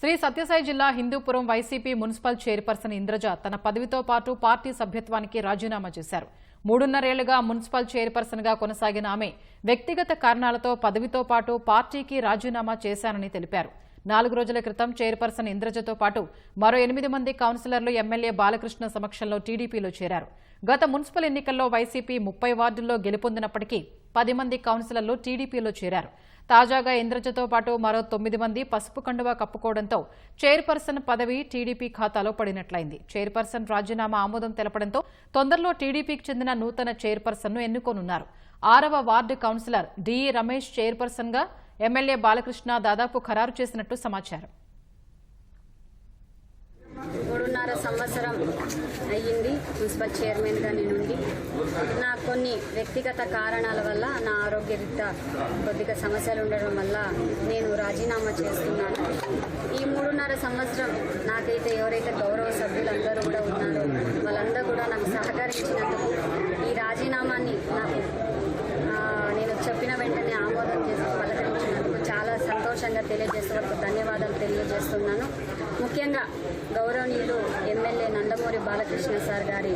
శ్రీ సత్యసాయి జిల్లా Hindupuram YCP municipal chairperson Indraja తన పదవితో పాటు పార్టీ సభ్యత్వానికి రాజీనామా చేశారు. మూడున్నరేళ్ళుగా మున్సిపల్ చైర్పర్సన్గా కొనసాగిన ఆమె వ్యక్తిగత కారణాలతో పదవితో పాటు పార్టీకి రాజీనామా చేశానని తెలిపారు. నాలుగు రోజుల క్రితం చైర్పర్సన్ ఇంద్రజతో పాటు మరో ఎనిమిది మంది కౌన్సిలర్లు ఎమ్మెల్యే బాలకృష్ణ సమక్షంలో టీడీపీలో చేరారు. గత మున్సిపల్ ఎన్నికల్లో వైసీపీ ముప్పై వార్డుల్లో గెలుపొందినప్పటికీ పది మంది కౌన్సిలర్లు టీడీపీలో చేరారు. తాజాగా ఇంద్రజతో పాటు మరో తొమ్మిది మంది పసుపు కండువా కప్పుకోవడంతో చైర్పర్సన్ పదవి టీడీపీ ఖాతాలో పడినట్లయింది. చైర్పర్సన్ రాజీనామా ఆమోదం తెలపడంతో తొందరలో టీడీపీకి చెందిన నూతన చైర్పర్సన్ను ఎన్నుకోనున్నారు. ఆరవ వార్డు కౌన్సిలర్ డిఈ రమేష్ చైర్పర్సన్గా ఎమ్మెల్యే బాలకృష్ణ దాదాపు ఖరారు చేసినట్టు సమాచారం. మూడున్నర సంవత్సరం అయ్యింది మున్సిపల్ చైర్మన్గా నేను కొన్ని వ్యక్తిగత కారణాల వల్ల నా ఆరోగ్యరీత్యా కొద్దిగా సమస్యలు ఉండడం వల్ల నేను రాజీనామా చేస్తున్నాను. ఈ మూడున్నర సంవత్సరం నాకైతే ఎవరైతే గౌరవ సభ్యులందరూ కూడా ఉన్నారో వాళ్ళందరూ కూడా నాకు సహకరించినందుకు ఈ రాజీనామాని నాకు నేను చెప్పిన వెంటనే ఆమోదం చేసి పలకరించినందుకు చాలా సంతోషంగా తెలియజేస్తూ ధన్యవాదాలు తెలియజేస్తున్నాను. ముఖ్యంగా గౌరవనీయులు నందమూరి బాలకృష్ణ సార్ గారి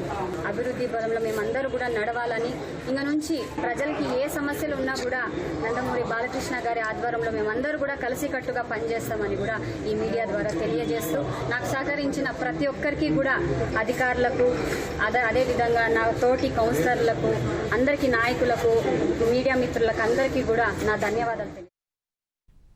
అభివృద్ధి బలంలో మేమందరూ కూడా నడవాలని ఇంకా నుంచి ప్రజలకి ఏ సమస్యలు ఉన్నా కూడా నందమూరి బాలకృష్ణ గారి ఆధ్వర్యంలో మేమందరూ కూడా కలిసికట్టుగా పనిచేస్తామని కూడా ఈ మీడియా ద్వారా తెలియజేస్తూ నాకు సహకరించిన ప్రతి ఒక్కరికి కూడా అధికారులకు అదే అదేవిధంగా నా తోటి కౌన్సిలర్లకు అందరికీ నాయకులకు మీడియా మిత్రులకు అందరికీ కూడా నా ధన్యవాదాలు